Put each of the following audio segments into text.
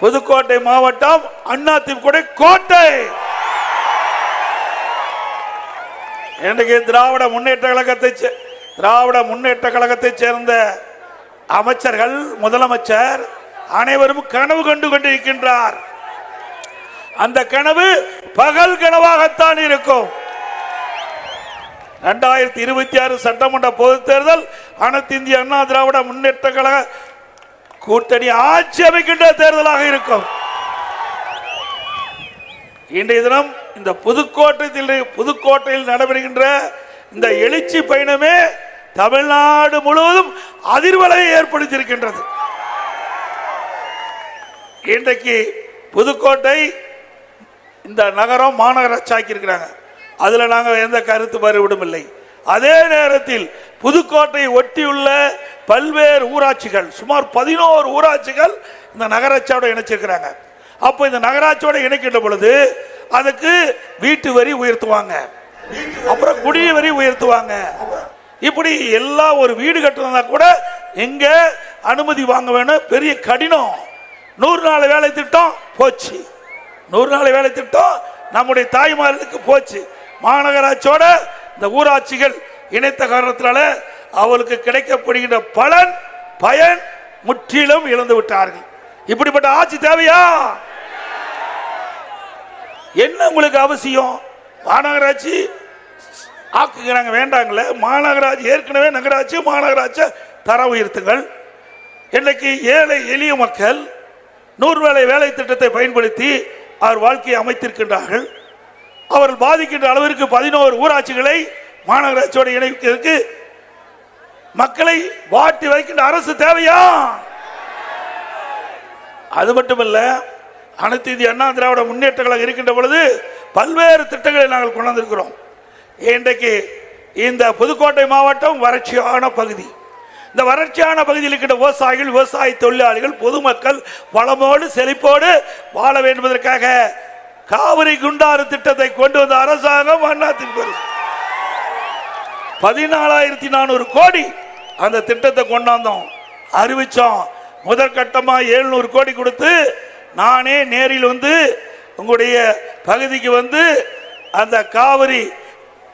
புதுக்கோட்டை மாவட்டம் அதிமுக கோட்டை. இன்றைக்கு திராவிட முன்னேற்ற கழகத்தை திராவிட முன்னேற்ற கழகத்தைச் சேர்ந்த அமைச்சர்கள் முதலமைச்சர் அனைவரும் கனவு கண்டு கொண்டிருக்கின்றார். அந்த கனவு பகல் கனவாகத்தான் இருக்கும். இரண்டாயிரத்தி இருபத்தி ஆறு சட்டமன்ற பொதுத் தேர்தல் அனைத்து இந்திய அண்ணா திராவிட முன்னேற்ற கழக கூட்டணி ஆட்சி அமைக்கின்ற தேர்தலாக இருக்கும். இன்றைய தினம் இந்த புதுக்கோட்டையில் புதுக்கோட்டையில் நடைபெறுகின்ற இந்த எழுச்சி பயணமே தமிழ்நாடு முழுவதும் அதிர்வலையை ஏற்படுத்தியிருக்கின்றது. இன்றைக்கு புதுக்கோட்டை இந்த நகரம் மாநகராட்சி இருக்கிறாங்க அதுல நாங்கள் எந்த கருத்து மறுபடும் இல்லை. அதே நேரத்தில் புதுக்கோட்டை ஒட்டியுள்ள பல்வேறு ஊராட்சிகள் சுமார் பதினோரு ஊராட்சிகள் இந்த நகராட்சியோட இணைச்சிருக்கிறாங்க. அப்போ இந்த நகராட்சியோட இணைக்கின்ற பொழுது அதுக்கு வீட்டு வரி உயர்த்துவாங்க. அப்புறம் குடி வரி உயர்த்துவாங்க. இப்படி எல்லா ஒரு வீடு கட்டுறதா கூட எங்க அனுமதி வாங்க வேணும்? பெரிய கடினம். நூறு நாள் வேலை திட்டம் போச்சு. நூறு நாள் வேலை திட்டம் நம்முடைய தாய்மார்களுக்கு போச்சு. மாநகராட்சியோட இந்த ஊராட்சிகள் இணைத்த காரணத்தினால அவளுக்கு கிடைக்கப்படுகின்ற பலன் பயன் முற்றிலும் இழந்து விட்டார்கள். இப்படிப்பட்ட ஆட்சி தேவையா? என்ன உங்களுக்கு அவசியம்? மாநகராட்சி ஆக்குகிறாங்க வேண்டாங்களே? மாநகராட்சி ஏற்கனவே நகராட்சி மாநகராட்சி தர உயர்த்துங்கள் இன்னைக்கு ஏழை எளிய மக்கள் நூறு வேலை வேலை திட்டத்தை பயன்படுத்தி அவர் வாழ்க்கையை அமைத்திருக்கின்றார்கள். அவர்கள் பாதிக்கின்ற அளவிற்கு பதினோரு ஊராட்சிகளை மாநகராட்சியோடு இணைக்கிறதுக்கு மக்களை வாட்டி வைக்கின்ற அரசு தேவையா? அது மட்டுமல்ல அனைத்து இந்திய அண்ணா திராவிட முன்னேற்ற கழகம் இருக்கின்ற பொழுது பல்வேறு திட்டங்களை நாங்கள் கொண்டு வந்திருக்கிறோம் இன்றைக்கு இந்த புதுக்கோட்டை மாவட்டம் வறட்சியான பகுதி. இந்த வறட்சியான பகுதியில் இருக்கின்ற விவசாயிகள் விவசாய தொழிலாளிகள் பொதுமக்கள் வளமோடு செழிப்போடு வாழ வேண்டும் காவிரி குண்டாறு திட்டத்தை கொண்டு வந்த அரசாங்கம் அண்ணா திமுக பதினாலாயிரத்தி நானூறு கோடி அந்த திட்டத்தை கொண்டாந்தோம். அறிவிச்சோம். முதற்கட்டமாக எழுநூறு கோடி கொடுத்து நானே நேரில் வந்து உங்களுடைய பகுதிக்கு வந்து அந்த காவிரி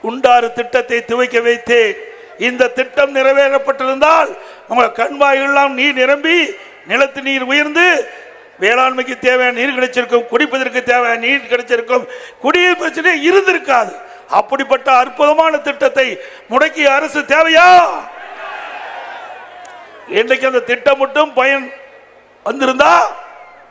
உண்டாறு திட்டத்தை துவைக்க வைத்தேன். இந்த திட்டம் நிறைவேறப்பட்டிருந்தால் உங்கள் கண்வாய்கள்லாம் நீர் நிரம்பி நிலத்து நீர் உயர்ந்து வேளாண்மைக்கு தேவையான நீர் கிடைச்சிருக்கும் குடிப்பதற்கு தேவையான நீர் கிடைச்சிருக்கும். குடியிருப்பு பிரச்சனை இருந்திருக்காது. அப்படிப்பட்ட அற்புதமான திட்டத்தை முடக்கிய அரசு தேவையா? இன்றைக்கு அந்த திட்டம் மட்டும் பயன் வந்திருந்தா